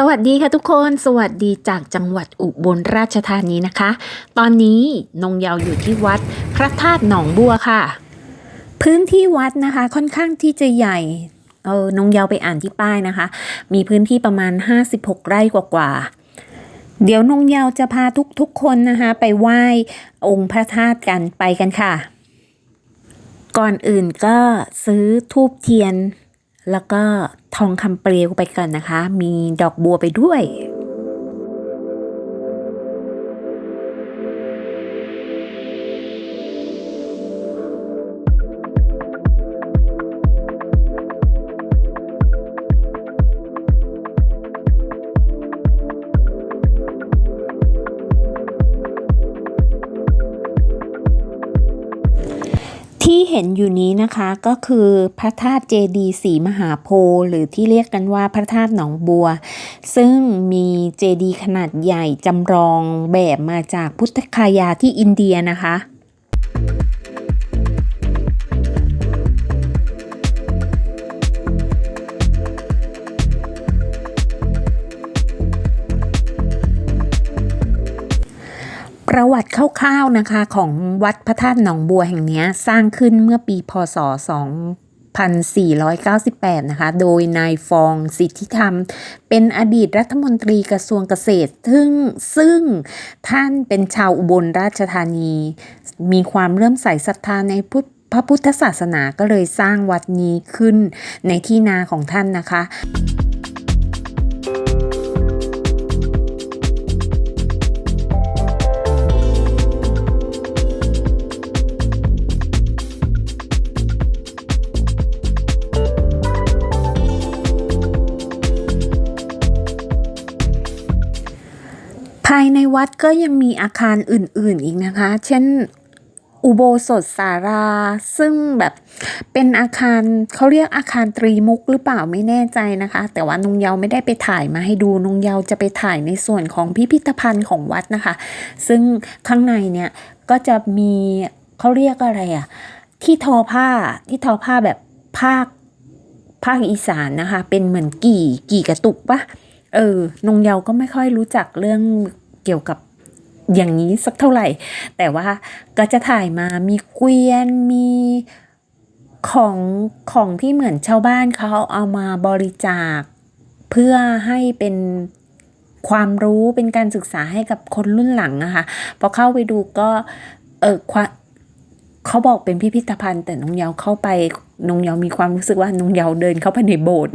สวัสดีค่ะทุกคนสวัสดีจากจังหวัดอุบลราชธานีนะคะ ตอนนี้นงเยาวอยู่ที่วัดพระธาตุหนองบัวค่ะ พื้นที่วัดนะคะค่อนข้างที่จะใหญ่เออนงเยาวไปอ่านที่ป้ายนะคะ มีพื้นที่ประมาณ 56 ไร่กว่าๆเดี๋ยวนงเยาวจะพาทุกๆคนนะคะ ไปไหว้องค์พระธาตุกันไปกันค่ะ ก่อนอื่นก็ซื้อทูบเทียน แล้วก็ทองคำเปลวไปกันนะคะ มีดอกบัวไปด้วย ที่เห็นอยู่นี้นะคะก็คือพระธาตุเจดีสีมหาโพธิ์หรือที่เรียกกันว่าพระธาตุหนองบัว ซึ่งมีเจดีขนาดใหญ่จำลองแบบมาจากพุทธคายาที่อินเดียนะคะ ประวัติคร่าวๆนะคะของวัดพระธาตุหนองบัวแห่งนี้สร้างขึ้นเมื่อปีพศ 2498 นะคะ โดยนายฟองสิทธิธรรม เป็นอดีตรัฐมนตรีกระทรวงเกษตร ซึ่งซึ่งท่านเป็นชาวอุบลราชธานี มีความเริ่มใส่ศรัทธาในพุทธพระพุทธศาสนาก็เลยสร้างวัดนี้ขึ้นในที่นาของท่านนะคะ ภายในวัดก็ยังมีอาคารอื่นๆอีกนะคะ เช่นอุโบสถสารา ซึ่งแบบเป็นอาคารเขาเรียกอาคารตรีมุกหรือเปล่าไม่แน่ใจนะคะ แต่ว่านงเยาไม่ได้ไปถ่ายมาให้ดูนงเยาจะไปถ่ายในส่วนของพิพิธภัณฑ์ของวัดนะคะ ซึ่งข้างในเนี่ยก็จะมีเขาเรียกอะไรอะที่ทอผ้าที่ทอผ้าแบบภาคภาคอีสานนะคะ เป็นเหมือนกี่กี่กระตุกปะเออนงเยาก็ไม่ค่อยรู้จักเรื่อง เกี่ยวกับอย่างนี้สักเท่าไหร่ แต่ว่าก็จะถ่ายมามีเกวียนมีของของที่เหมือนชาวบ้านเขาเอามาบริจาค เพื่อให้เป็นความรู้เป็นการศึกษาให้กับคนรุ่นหลังอะคะพอเข้าไปดูก็เออควาเขาบอกเป็นพิพิธภัณฑ์ แต่นงเยาเข้าไปนงเยามีความรู้สึกว่านงเยาเดินเข้าไปในโบสถ์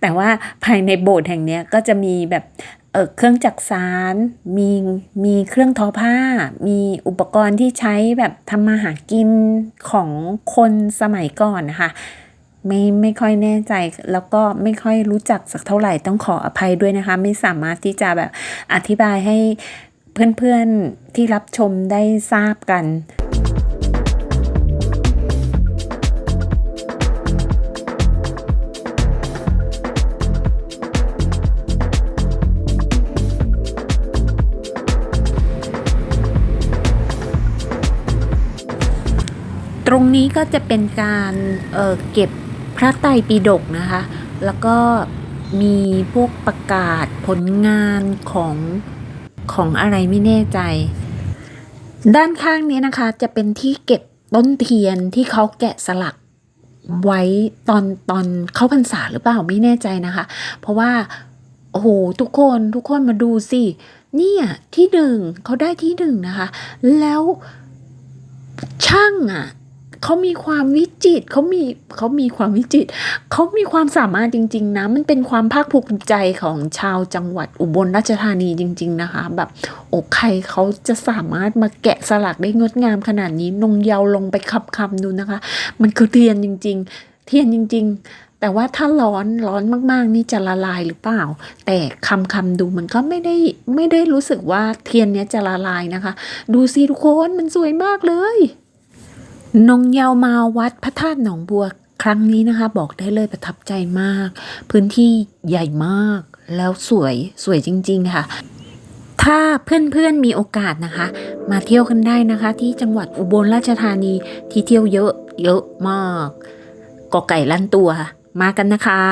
แต่ว่าภายในโบสถ์แห่งนี้ก็จะมีแบบ เเครื่องจักสานมีมีเครื่องทอผ้า มีอุปกรณ์ที่ใช้แบบทำมาหากินของคนสมัยก่อนนะคะไม่ไม่ค่อยแน่ใจแล้วก็ไม่ค่อยรู้จักสักเท่าไหร่ต้องขออภัยด้วยนะคะ ไม่สามารถที่จะแบบอธิบายให้เพื่อนๆที่รับชมได้ทราบกัน ตรงนี้ก็จะเป็นการเเก็บพระไตรปิฎกนะคะ แล้วก็มีพวกประกาศผลงานของของอะไรไม่แน่ใจ ด้านข้างนี้นะคะจะเป็นที่เก็บต้นเทียนที่เขาแกะสลักไว้ตอนตอนเข้าพรรษาหรือเปล่าไม่แน่ใจนะคะ เพราะว่าโอ้โหทุกคนทุกคนมาดูสิเนี่ยที่หนึ่งเขาได้ที่หนึ่งนะคะ แล้วช่างอะ เขามีความวิจิตเขามีเขามีความวิจิตเขามีความสามารถจริง ๆ นะ มันเป็นความภาคภูมิใจของชาวจังหวัดอุบลราชธานีจริง ๆ นะคะ แบบโอ้ใครเขาจะสามารถมาแกะสลักได้งดงามขนาดนี้นงเยาวลงไปคับคำดูนะคะ มันคือเทียนจริง ๆ เทียนจริง ๆแต่ว่าถ้าร้อนร้อนมากๆ นี่จะละลายหรือเปล่า แต่คำคำดูมันก็ไม่ได้ไม่ได้รู้สึกว่าเทียนเนี้ยจะละลายนะคะ ดูสิทุกคนมันสวยมากเลย นงเยาวมาวัดพระธาตุหนองบัวครั้งนี้นะคะ บอกได้เลยประทับใจมาก พื้นที่ใหญ่มาก แล้วสวยสวยจริง ๆ ค่ะ ถ้าเพื่อนๆมีโอกาสนะคะ มาเที่ยวกันได้นะคะ ที่จังหวัดอุบลราชธานีที่เที่ยวเยอะเยอะมากกอไก่ลั่นตัวมากันนะคะ